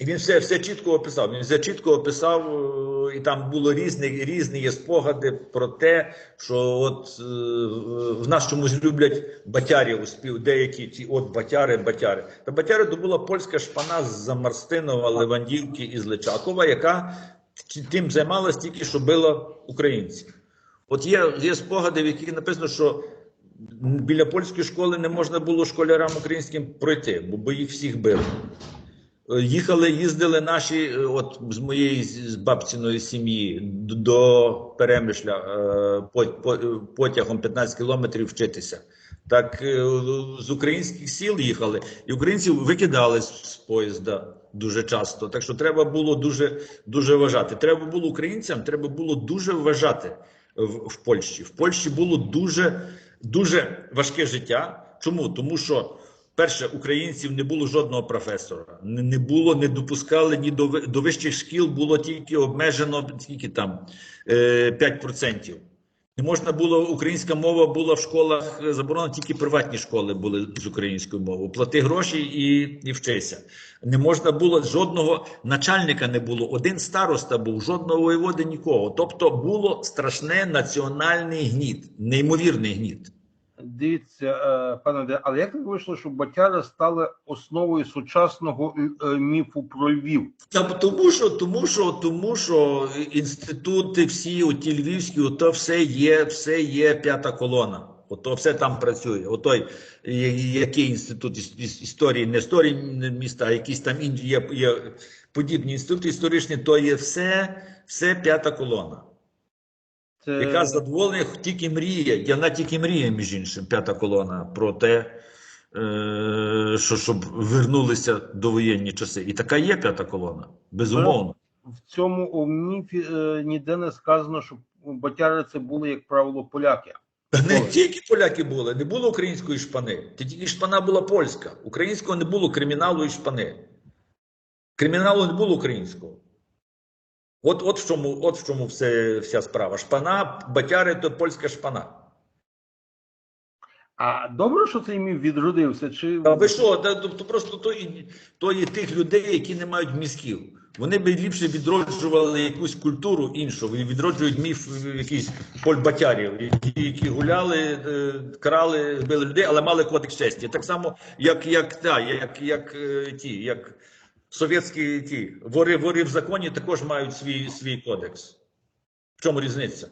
І він все, все чітко описав. Він все чітко описав, е, і там було різні, різні є спогади про те, що от е, в нас чомусь люблять батярів спів, деякі ті от батяри, батяри. Та батяри то була польська шпана з Замарстинова, Левандівки і з Личакова, яка тим займалась тільки, що била українців. От є, є спогади, в яких написано, що біля польської школи не можна було школярам українським пройти, бо їх всіх били. Їхали, їздили наші, е, от з моєї з бабціної сім'ї до Перемишля е, по- по- е, потягом 15 кілометрів вчитися. Так з українських сіл їхали, і українців викидали з поїзда дуже часто. Так що треба було дуже, дуже вважати. Треба було українцям, треба було дуже вважати в, в Польщі. В Польщі було дуже, дуже важке життя. Чому? Тому що перше, українців не було жодного професора, не, було, не допускали ні до, до вищих шкіл, було тільки обмежено скільки там е, 5%. Не можна було, українська мова була в школах е, заборонена, тільки приватні школи були з українською мовою. Плати гроші і, і вчися. Не можна було жодного начальника не було. Один староста був, жодного воєводи нікого. Тобто було страшне національний гніт, неймовірний гніт. Дивіться, е, пане але як так вийшло, що батяри стали основою сучасного е, міфу про Львів? Та тому що, тому що, тому що інститути всі, оті львівські, ото все є, все є п'ята колона. Ото все там працює. Отой, який інститут іс- іс- історії, не історії міста, а якісь там є, є подібні інститути історичні, то є все, все п'ята колона. Це Яка задоволення тільки мріє, я вона тільки мріє, між іншим, п'ята колона про те, е, що щоб вернулися довоєнні часи. І така є п'ята колона, безумовно. в цьому міфі е, ніде не сказано, що батяри це були, як правило, поляки. Не Ой. тільки поляки були, не було української шпани. Тільки шпана була польська. Українського не було криміналу і шпани. Криміналу не було українського. От, от в чому, от в чому все, вся справа. Шпана, батяри то польська шпана. А добре, що цей міф відродився? Чи А ви що? Та, Тобто просто то, і- то є тих людей, які не мають мізків. Вони би ліпше відроджували якусь культуру іншу, і відроджують міф якийсь польбатярів, які, які гуляли, е, крали, били людей, але мали кодекс честі. Так само, як, як, та, як, як е, ті, як совєтські ті вори, вори в законі також мають свій, свій кодекс. В чому різниця?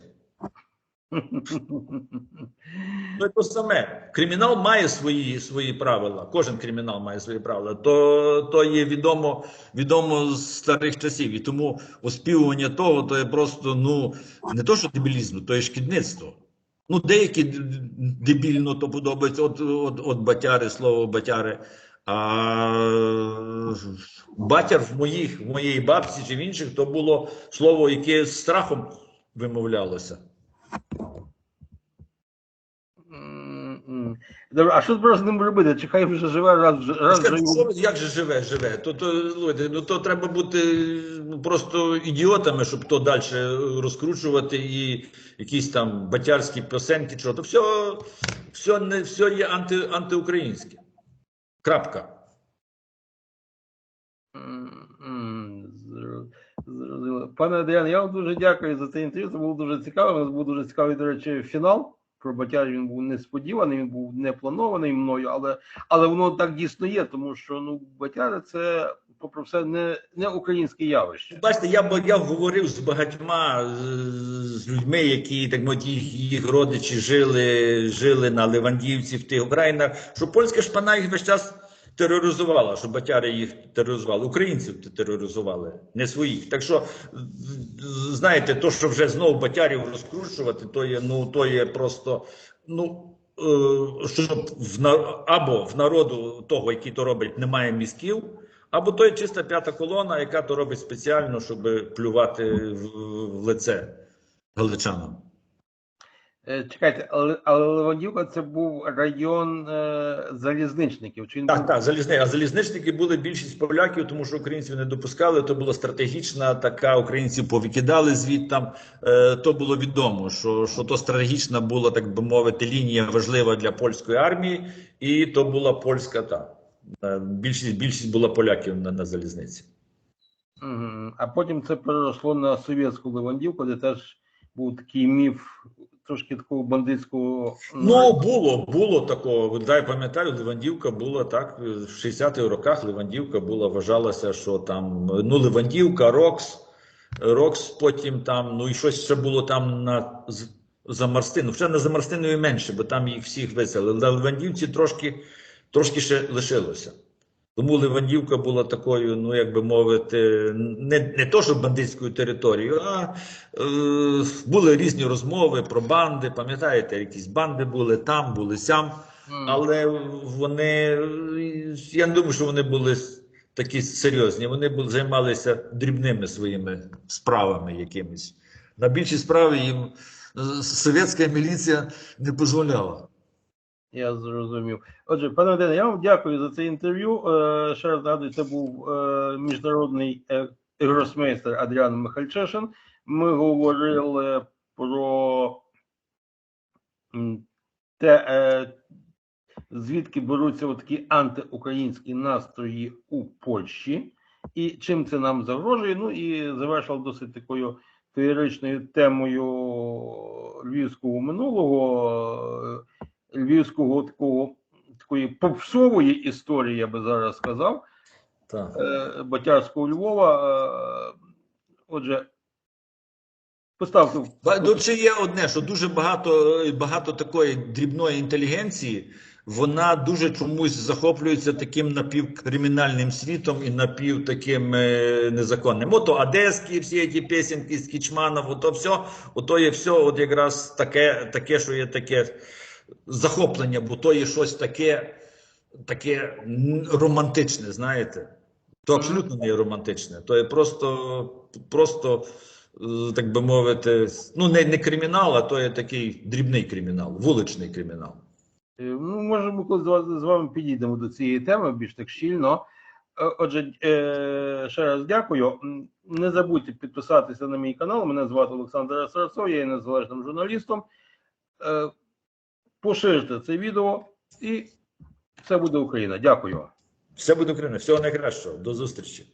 Ну, то саме. Кримінал має свої, свої правила. Кожен кримінал має свої правила. То, то є відомо, відомо з старих часів. І тому оспівування того, то є просто ну не то, що дебілізм, то є шкідництво. Ну, деякі дебільно то подобається. От, от, от батяри, слово батяри. А батяр в моїх, в моїй бабці чи в інших, то було слово, яке з страхом вимовлялося. Добре, а що тепер з ним робити? Чи хай вже живе раз, раз Скажіть, його... що, як же живе, живе? То, то, слухайте, ну, то треба бути ну, просто ідіотами, щоб то далі розкручувати і якісь там батярські пісеньки, що то все, все, не, все є анти, антиукраїнське. Крапка. Зрозуміло. Пане Адріан, я вам дуже дякую за це інтерв'ю. Це було дуже цікаво. У нас був дуже цікавий, до речі, фінал. Про Батяж він був несподіваний, він був не планований мною, але, але воно так дійсно є, тому що ну Батяри це, попри все, не, не українське явище. Бачите, я, я говорив з багатьма з людьми, які так мовити, їх, їх родичі жили, жили на Левандівці в тих Українах, що польська шпана їх весь час тероризувала, що батяри їх тероризували. Українців тероризували, не своїх. Так що, знаєте, то, що вже знову батярів розкручувати, то є, ну, то є просто. ну, е, щоб в або в народу того, який то робить, немає мізків, або то є чиста п'ята колона, яка то робить спеціально, щоб плювати в, в лице галичанам. Е, Чекайте, але, але Левандівка це був район е, залізничників. Чи він Так, був так, залізни. А залізничники були більшість поляків, тому що українців не допускали. То була стратегічна така, українців повикидали звідтам. Е, то було відомо, що, що то стратегічна була, так би мовити, лінія важлива для польської армії, і то була польська та більшість, більшість була поляків на, на залізниці. А потім це переросло на совєтську Левандівку, де теж був такий міф трошки такого бандитського. Ну, було, було такого. Да, я пам'ятаю, Левандівка була так. В 60-х роках Левандівка була, вважалася, що там ну, Левандівка, Рокс, Рокс, потім там, ну і щось ще було там на з- за Марстину. Ще на за Марстиною менше, бо там їх всіх виселили. На Левандівці трошки, трошки ще лишилося. Тому Левандівка була такою, ну як би мовити, не, не то, що бандитською територією, а е, були різні розмови про банди. Пам'ятаєте, якісь банди були там, були сям. Але вони, я не думаю, що вони були такі серйозні. Вони були, займалися дрібними своїми справами якимись. На більші справи їм е, совєтська міліція не дозволяла. Я зрозумів. Отже, пане Вадиме, я вам дякую за це інтерв'ю. Е, Ще раз нагадую, це був е, міжнародний е, гросмейстер Адріан Михальчешин. Ми говорили про те, звідки беруться такі антиукраїнські настрої у Польщі, і чим це нам загрожує. Ну і завершив досить такою феєричною темою львівського минулого, львівського такого такої попсової історії, я би зараз сказав, Так. е, Батярського Львова. Е, Отже, поставте в- Ба- Тут ще є одне, що дуже багато, багато такої дрібної інтелігенції, вона дуже чомусь захоплюється таким напівкримінальним світом і напів таким е, незаконним. Ото одеські всі ці пісеньки з Кічманов, ото все, ото є все, от якраз таке, таке, що є таке захоплення, бо то є щось таке, таке романтичне, знаєте. То абсолютно не є романтичне, то є просто, просто е, так би мовити, ну не, не кримінал, а то є такий дрібний кримінал, вуличний кримінал. Е, Ну, може, ми з вами підійдемо до цієї теми більш так щільно. Е, Отже, ще раз дякую. Не забудьте підписатися на мій канал. Мене звати Олександр Сарасов, я є незалежним журналістом. Поширте це відео і все буде Україна. Дякую. Все буде Україна, всього найкращого. До зустрічі.